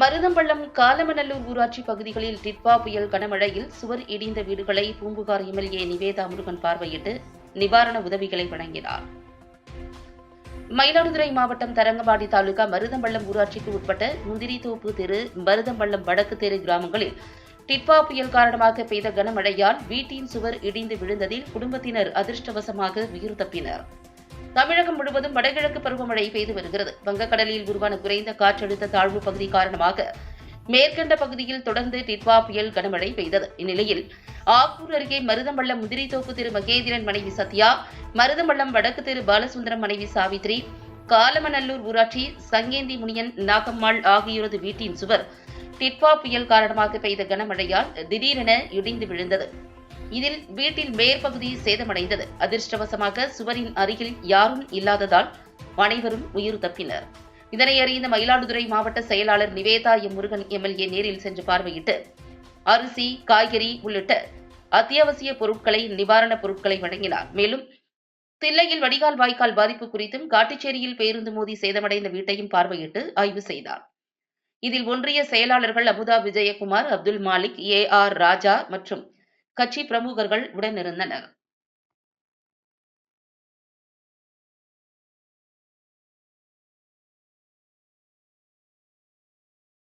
மருதம்பள்ளம் காலமநல்லூர் ஊராட்சி பகுதிகளில் டிட்பா புயல் கனமழையில் சுவர் இடிந்த வீடுகளை பூம்புகார் எம்எல்ஏ நிவேதா முருகன் பார்வையிட்டு நிவாரண உதவிகளை வழங்கினார். மயிலாடுதுறை மாவட்டம் தரங்கம்பாடி தாலுகா மருதம்பள்ளம் ஊராட்சிக்கு உட்பட்ட முந்திரித்தோப்பு தெரு மருதம்பள்ளம் வடக்கு தெரு கிராமங்களில் டிட்பா புயல் காரணமாக பெய்த கனமழையால் வீட்டின் சுவர் இடிந்து விழுந்ததில் குடும்பத்தினர் அதிர்ஷ்டவசமாக உயிர் தப்பினர். தமிழகம் முழுவதும் வடகிழக்கு பருவமழை பெய்து வருகிறது. வங்கக்கடலில் உருவான குறைந்த காற்றழுத்த தாழ்வு பகுதி காரணமாக மேற்கண்ட பகுதியில் தொடர்ந்து டிட்வா புயல் கனமழை பெய்தது. இந்நிலையில் ஆப்பூர் அருகே மருதமள்ளம் முதிரித்தோப்பு திரு மகேந்திரன் மனைவி சத்யா மருதமள்ளம் வடக்கு திரு பாலசுந்தரம் மனைவி சாவித்ரி காலமநல்லூர் ஊராட்சி சங்கேந்தி முனியன் நாகம்மாள் ஆகியோரது வீட்டின் சுவர் டிட்வா புயல் காரணமாக பெய்த கனமழையால் திடீரென இடிந்து விழுந்தது. இதில் வீட்டில் மேற்பகுதி சேதமடைந்தது. அதிர்ஷ்டவசமாக சுவரின் அருகில் யாரும் இல்லாததால் அனைவரும் உயிர் தப்பினர். இதனை அறிந்த மயிலாடுதுறை மாவட்ட செயலாளர் நிவேதா எம் முருகன் எம்எல்ஏ நேரில் சென்று பார்வையிட்டு அரிசி காய்கறி உள்ளிட்ட அத்தியாவசிய பொருட்களை நிவாரணப் பொருட்களை வழங்கினார். மேலும் தில்லையில் வடிகால் வாய்க்கால் பாதிப்பு குறித்தும் காட்டுச்சேரியில் பேருந்து மோதி சேதமடைந்த வீட்டையும் பார்வையிட்டு ஆய்வு செய்தார். இதில் ஒன்றிய செயலாளர்கள் அமுதா விஜயகுமார் அப்துல் மாலிக் ஏ ஆர் ராஜா மற்றும் கட்சி பிரமுகர்கள் உடனிருந்தனர்